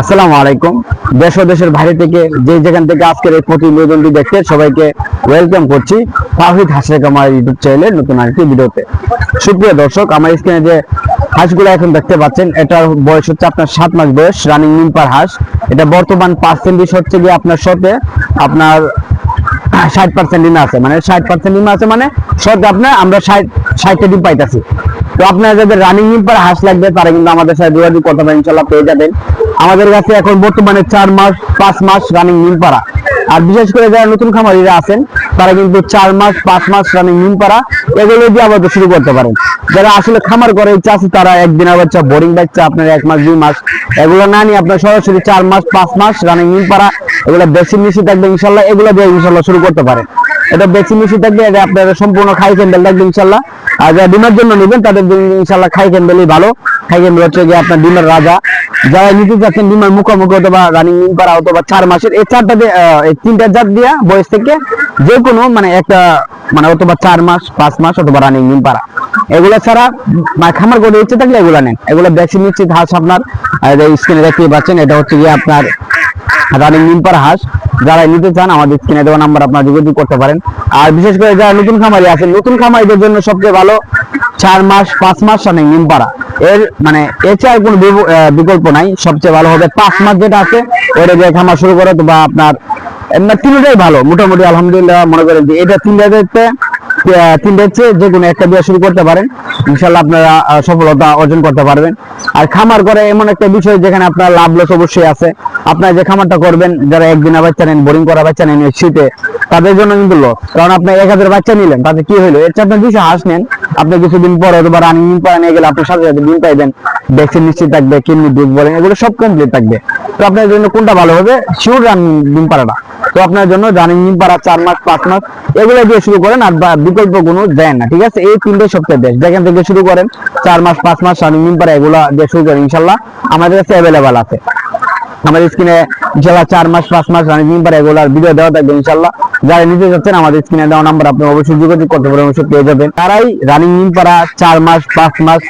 আসসালামু আলাইকুম। দেশ ও দেশের বাইরে থেকে যে যেখান থেকে আজকের এই প্রতিবেদনটি দেখতে সবাইকে ওয়েলকাম করছি তাহিদ হাসেক আমার ইউটিউব চ্যানেলের নতুন আরেকটি ভিডিওতে। সুপ্রিয় দর্শক, আমার স্ক্রিনে যে হাঁসগুলো এখন দেখতে পাচ্ছেন, এটার বয়স হচ্ছে আপনার সাত মাস বয়স রানিং নিম্পার হাঁস। এটা বর্তমান পার্সেন্টেজ হচ্ছে গিয়ে আপনার সাথে আপনার ষাট পার্সেন্ট ডিম আছে। মানে ষাট পার্সেন্ট ডিম আছে মানে সব আপনার আমরা ষাট ষাটটা ডিম পাইতেছি। তো আপনার যাদের রানিং ডিম পার হাঁস লাগবে তারা কিন্তু আমাদের সাথে যোগাযোগ করতে পারেন ইনশাল্লাহ পেয়ে যাবেন। আমাদের কাছে এখন বর্তমানে চার মাস, পাঁচ মাস রানিং নিম পাড়া আর বিশেষ করে যারা নতুন খামারিরা আছেন, তারা কিন্তু চার মাস, পাঁচ মাস রানিং নিম পাড়া, এগুলো দিয়ে আবার শুরু করতে পারেন। যারা আসলে খামার করে আছে তারা আবার চা বোরিং বাচ্চা, আপনার এক মাস, দুই মাস, এগুলো না নিয়ে আপনার সরাসরি চার মাস, পাঁচ মাস রানিং নিম পাড়া, এগুলো বেশি মিশি থাকবে ইনশাল্লাহ, এগুলো দিয়ে ইনশাল্লাহ শুরু করতে পারেন। এটা বেশি মিশি থাকবে, এটা আপনার সম্পূর্ণ খাই ক্যান্ডেল থাকবে ইনশাল্লাহ। আর যারা ডিমের জন্য নেবেন, তাদের ইনশাল্লাহ খাই ক্যান্ডেলই ভালো। খাই ক্যান্ডেল হচ্ছে গিয়ে আপনার ডিমের রাজা। যারা নিতে চাচ্ছেন ডিমের মুখোমুখি অথবা রানিং নিম পাড়া অথবা চার মাসের, এই চারটা এই তিনটা জাত দিয়া বয়স থেকে যে কোনো মানে একটা মানে অথবা চার মাস, পাঁচ মাস অথবা রানিং নিম পাড়া। এগুলো ছাড়া মানে খামার করে ইচ্ছে থাকলে এগুলো নেন। এগুলো ভ্যাকসিন নিশ্চিত হাঁস আপনার স্ক্রিনে দেখতে পাচ্ছেন, এটা হচ্ছে গিয়ে আপনার রানিং নিমপার হাঁস, যারা নিতে চান, আমাদের স্ক্রিনে দেওয়া নাম্বার আপনারা যোগাযোগ করতে পারেন। আর বিশেষ করে যারা নতুন খামারি আছে নতুন খামারিদের জন্য সবচেয়ে ভালো চার মাস, পাঁচ মাস রানিং নিমপাড়া। এর মানে এছাড়া কোনো বিকল্প নাই। সবচেয়ে ভালো হবে পাঁচ মাস যেটা আছে, ওইটা দিয়ে খামার শুরু করে বা আপনার তিনটাই ভালো। মোটামুটি আলহামদুলিল্লাহ, মনে করেন যে এটা তিনটা দেখতে তিনটা হচ্ছে যে কোনো একটা শুরু করতে পারেন। ইনশাল্লাহ আপনারা সফলতা অর্জন করতে পারবেন। আর খামার করে এমন একটা বিষয় যেখানে আপনার লাভ লস অবশ্যই আছে। আপনার যে খামারটা করবেন, যারা একদিনের বাচ্চা নেন বোরিং করা বাচ্চা নেন শীতে, তাদের জন্য কিন্তু লস কারণ আপনি এক হাজার বাচ্চা নিলেন, তাতে কি এর চেয়ে আপনি দুশো হাঁস নেন, আপনি কিছুদিন পরে অথবা রানিং ডিম নিয়ে গেলে আপনার সাথে সাথে ডিম পাইবেন। ভ্যাকসিন নিশ্চিত থাকবে কিডনি দুধ বলেন, এগুলো সব কমপ্লিট থাকবে। তো আপনার জন্য কোনটা ভালো হবে? শিওর রানিং ডিম পাড়াটা। তো আপনার জন্য রানিং ডিম পাড়া, চার মাস, পাঁচ মাস, এগুলো দিয়ে শুরু করেন আর বিকল্প কোনো দেন না, ঠিক আছে? এই তিনটে সবচেয়ে বেস্ট যেখান থেকে শুরু করেন, চার মাস, পাঁচ মাস রানিং ডিম পাড়া এগুলো দিয়ে শুরু করেন, ইনশাল্লাহ। আমাদের কাছে অ্যাভেলেবেল আছে। আমাদের স্ক্রিনে ইনশাল্লাহ চার মাস, পাঁচ মাস রানিং ডিম পাড়া এগুলোর ভিডিও দেওয়া থাকবে, ইনশাল্লাহ। যারা নিতে যাচ্ছেন আমাদের স্ক্রিনে দেওয়া নাম্বার আপনি অবশ্যই যোগাযোগ করতে পারেন, অবশ্যই পেয়ে যাবেন। তারাই রানিং ডিম পাড়া চার মাস, পাঁচ মাস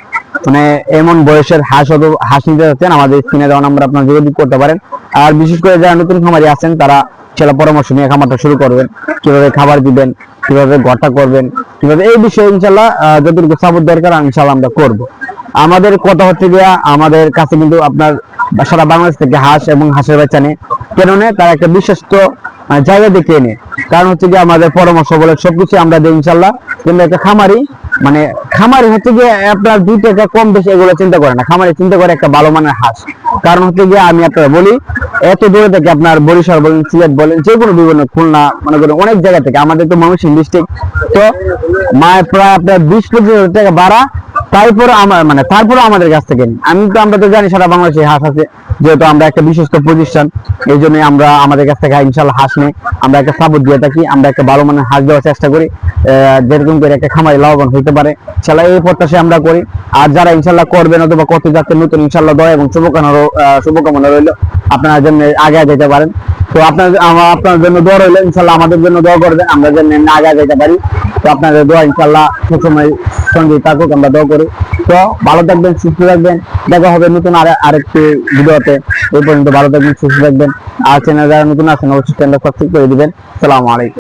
মানে এমন বয়সের হাঁস হাঁস নিতে যাচ্ছেন আমাদের স্ক্রিনে দেওয়া নাম্বার আপনারা যোগাযোগ করতে পারেন। আর বিশেষ করে যারা নতুন খামারি আছেন, তারা সেটা পরামর্শ নিয়ে খামারটা শুরু করবেন, কীভাবে খাবার দিবেন, কীভাবে ঘরটা করবেন, কীভাবে এই বিষয়ে ইনশাল্লাহ যতটুকু সাপোর্ট দরকার, ইনশাল্লাহ আমরা করব। আমাদের কথা হচ্ছে গিয়া, আমাদের কাছে কিন্তু আপনার সারা বাংলাদেশ থেকে হাঁস এবং হাঁসের বাচ্চা নেই কেন নেয় তার একটা বিশ্বস্ত জায়গা দেখে এনে। কারণ হচ্ছে গিয়ে, আমাদের পরামর্শ বলে সবকিছু আমরা দিই ইনশাল্লাহ। কিন্তু একটা খামারি মানে খামারি হচ্ছে গিয়ে, আপনার দুই টাকা কম বেশি এগুলো চিন্তা করে না। খামারি চিন্তা করে একটা ভালো মানের হাঁস। কারণ হচ্ছে গিয়ে, আমি আপনারা বলি এত দূরে থেকে আপনার বরিশাল বলেন, সিলেট বলেন, যে কোনো বিভিন্ন খুলনা, মনে করেন অনেক জায়গা থেকে আমাদের তো ময়মনসিংহ ডিস্ট্রিক্ট তো মায়ের প্রায় আপনার বিশ হাজার টাকা ভাড়া তারপর আমার মানে তারপরে আমাদের কাছ থেকে আমি তো আমরা তো জানি সারা বাংলাদেশে হাঁস আছে, যেহেতু আমরা একটা বিশ্বস্ত প্রতিষ্ঠান, এই জন্য আমরা আমাদের কাছ থেকে ইনশাল্লাহ হাঁস নেই। আমরা একটা সাপোর্ট দিয়ে থাকি, আমরা একটা ভালো মানের হাঁস দেওয়ার চেষ্টা করি যেরকম করে একটা খামারি লাভবান হইতে পারে। ইনশাল্লাহ এই প্রত্যাশা আমরা করি। আর যারা ইনশাল্লাহ করবেন অথবা করতে যাচ্ছেন নতুন, ইনশাল্লাহ দয় এবং শুভকামনা শুভকামনা রইল। আপনার জন্য আগে যেতে পারেন। তো আপনার আপনার জন্য দোয়া রইল, ইনশাল্লাহ আমাদের জন্য দোয়া করবেন, আমরা যেন আগে যেতে পারি। তো আপনাদের দোয়া ইনশাল্লাহ সবসময় সঙ্গে থাকুক, আমরা দোয়া করি। তো ভালো থাকবেন, সুস্থ থাকবেন। দেখা হবে নতুন আর, আরেকটি ভিডিওতে। এই পর্যন্ত ভালো থাকবেন, সুস্থ থাকবেন। আর চ্যানেল যারা নতুন আছেন, অবশ্যই চ্যানেল সাবস্ক্রাইব করে দিবেন। সালামু আলাইকুম।